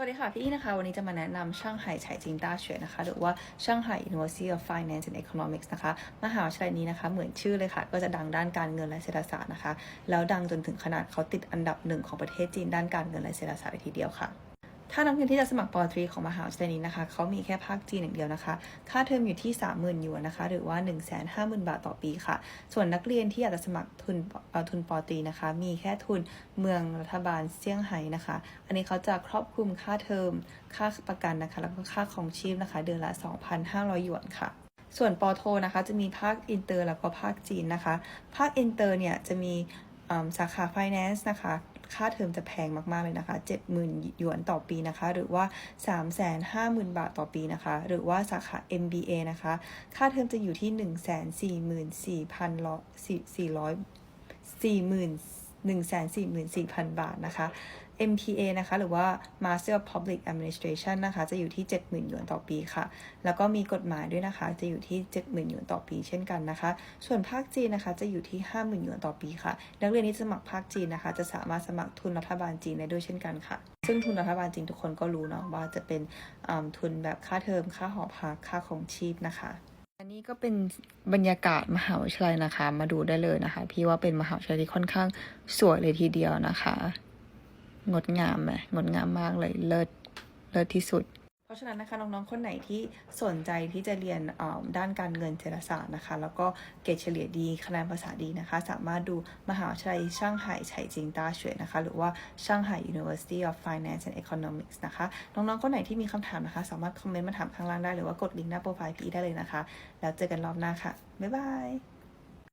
สวัสดีค่ะ พี่อีนะคะ วันนี้จะมาแนะนำช่างไห่ไฉจิงต้าเฉวยนะคะ หรือว่าช่างไห่ University of Finance and Economics นะคะมหาวิทยาลัยนี้นะคะ เหมือนชื่อเลยค่ะ ก็จะดังด้านการเงินและเศรษฐศาสตร์นะคะ แล้วดังจนถึงขนาดเขาติดอันดับหนึ่งของประเทศจีนด้านการเงินและเศรษฐศาสตร์ทีเดียวค่ะ ถ้านักเรียนที่จะสมัครปอตรีของมหาวิทยาลัยนี้นะคะเขามีแค่ภาคจีนอย่างเดียวนะคะ ค่าเทอมอยู่ที่ 30,000หยวนนะคะ หรือว่า 150,000 บาทต่อปีค่ะ ส่วนนักเรียนที่อยากจะสมัครทุนทุนปอตรีนะคะ มีแค่ทุนเมืองรัฐบาลเซี่ยงไฮ้นะคะ อันนี้เขาจะครอบคลุมค่าเทอม ค่าประกันนะคะ แล้วก็ค่าของชีพนะคะ เดือนละ 2,500 หยวนค่ะส่วนปอโทนะคะจะมีภาคอินเตอร์แล้วก็ภาคจีนนะคะ ภาคอินเตอร์เนี่ยจะมีสาขา finance นะคะ ค่าเทอมจะแพงมากๆเลยนะคะ 70,000 หยวนต่อปีนะคะ หรือว่า 350,000 บาทต่อปีนะคะ หรือว่าสาขา MBA นะคะ ค่าเทอมจะอยู่ที่ 144,400 144,400 บาทนะคะ MPA นะคะ หรือว่า Master of Public Administration นะคะ จะอยู่ที่ 70,000หยวนต่อปีค่ะ แล้วก็มีกฎหมายด้วยนะคะ จะอยู่ที่ 70,000หยวนต่อปีเช่นกันนะคะ ส่วนภาคจีนนะคะ จะอยู่ที่ 50,000หยวนต่อปีค่ะ นักเรียนที่สมัครภาคจีนนะคะ จะสามารถสมัครทุนรัฐบาลจีนได้ด้วยเช่นกันค่ะ ซึ่งทุนรัฐบาลจีนทุกคนก็รู้เนาะว่าจะเป็นทุนแบบค่าเทอม ค่าหอพัก ค่าของชีพนะคะ นี่ก็เป็นบรรยากาศมหาวิทยาลัยนะคะ มาดูได้เลยนะคะ พี่ว่าเป็นมหาวิทยาลัยที่ค่อนข้างสวยเลยทีเดียวนะคะ งดงามไหมงดงามมากเลยเลิศเลิศที่สุด เพราะฉะนั้นนะคะน้องๆคนไหนที่สนใจที่จะเรียนด้านการเงินเศรษฐศาสตร์นะคะ แล้วก็เกรดเฉลี่ยดีคะแนนภาษาดีนะคะ สามารถดูมหาวิทยาลัยช่างไห่ไฉจิงต้าเฉวยนะคะ หรือว่าช่างไห่ University of Finance and Economics นะคะ น้องๆคนไหนที่มีคำถามนะคะ สามารถคอมเมนต์มาถามข้างล่างได้หรือว่ากดลิงก์หน้าโปรไฟล์พีได้เลยนะคะ แล้วเจอกันรอบหน้าค่ะ บ๊ายบาย